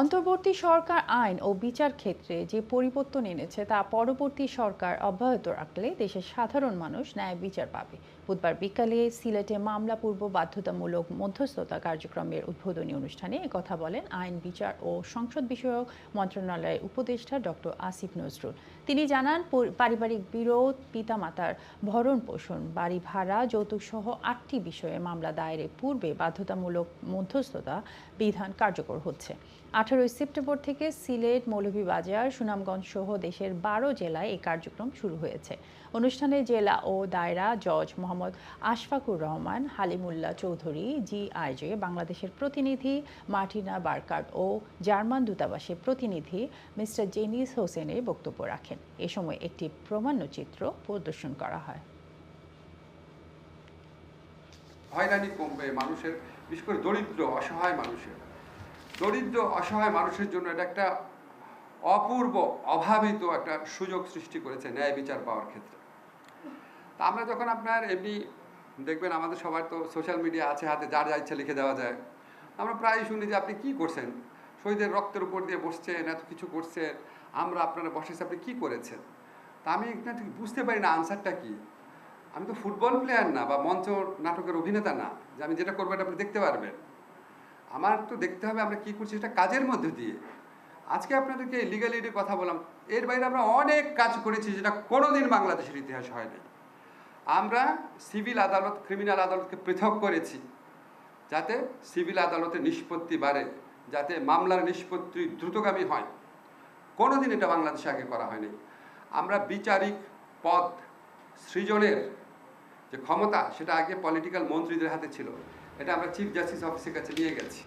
অন্তর্বর্তী সরকার আইন ও বিচার ক্ষেত্রে যে পরিবর্তন এনেছে, তা পরবর্তী সরকার অব্যাহত রাখলে দেশের সাধারণ মানুষ ন্যায় বিচার পাবে। বুধবার বিকালে সিলেটে মামলা পূর্ব বাধ্যতামূলক মধ্যস্থতা কার্যক্রমের উদ্বোধনী অনুষ্ঠানে কথা বলেন আইন, বিচার ও সংসদ বিষয়ক মন্ত্রণালয়ের উপদেষ্টা ডক্টর আসিফ নজরুল। তিনি জানান পারিবারিক বিরোধ, পিতামাতার ভরণ পোষণ, বাড়ি ভাড়া যৌতুক সহ আটটি বিষয়ে মামলা দায়েরের পূর্বে বাধ্যতামূলক মধ্যস্থতা বিধান কার্যকর হচ্ছে। আঠারোই সেপ্টেম্বর থেকে সিলেট মৌলভীবাজার, সুনামগঞ্জ সহ দেশের বারো জেলায় এই কার্যক্রম শুরু হয়েছে। অনুষ্ঠানে জেলা ও দায়রা জজ মোহাম্মদ আশফাকুর রহমান, হালিমুল্লাহ চৌধুরী, জি জিআইজে বাংলাদেশের প্রতিনিধি মার্টিনা বার্কার্ড ও জার্মান দূতাবাসের প্রতিনিধি মিস্টার জেনিস হোসেনের বক্তব্য রাখেন। এ সময় একটি প্রামাণ্যচিত্র প্রদর্শন করা হয়। হয়রানি কমবে মানুষের, বিশেষ করে দরিদ্র, অসহায় মানুষের। দরিদ্র, অসহায় মানুষের জন্য এটা একটা অপূর্ব, অভাবিত একটা সুযোগ সৃষ্টি করেছে ন্যায় বিচার পাওয়ার ক্ষেত্রে। তা আমরা যখন আপনার এমনি দেখবেন আমাদের সবার তো সোশ্যাল মিডিয়া আছে, হাতে যার যা ইচ্ছা লিখে দেওয়া যায়। আমরা প্রায়ই শুনি যে আপনি কি করছেন? শহীদের রক্তের উপর দিয়ে বসছেন, এত কিছু করছেন, আমরা আপনারা বসেছি আপনি কী করেছেন? তা আমি না ঠিক বুঝতে পারি না আনসারটা কি। আমি তো ফুটবল প্লেয়ার না বা মঞ্চ নাটকের অভিনেতা না। যে আমি যেটা করব এটা আপনি দেখতে পারবেন। আমার তো দেখতে হবে আমরা কি করছি সেটা কাজের মধ্যে দিয়ে। আজকে আপনাদেরকে লিগাল কথা বললাম। এর বাইরে আমরা অনেক কাজ করেছি যেটা কোনোদিন বাংলাদেশের ইতিহাস হয়নি। আমরা সিভিল আদালত ক্রিমিনাল আদালতকে পৃথক করেছি যাতে সিভিল আদালতের নিষ্পত্তি বাড়ে, যাতে মামলার নিষ্পত্তি দ্রুতগামী হয়। কোনোদিন এটা বাংলাদেশে আগে করা হয়নি। আমরা বিচারিক পদ, সৃজনের যে ক্ষমতা, সেটা আগে পলিটিক্যাল মন্ত্রীদের হাতে ছিল। এটা আমরা চিফ জাস্টিস অফিসের কাছে নিয়ে গেছি।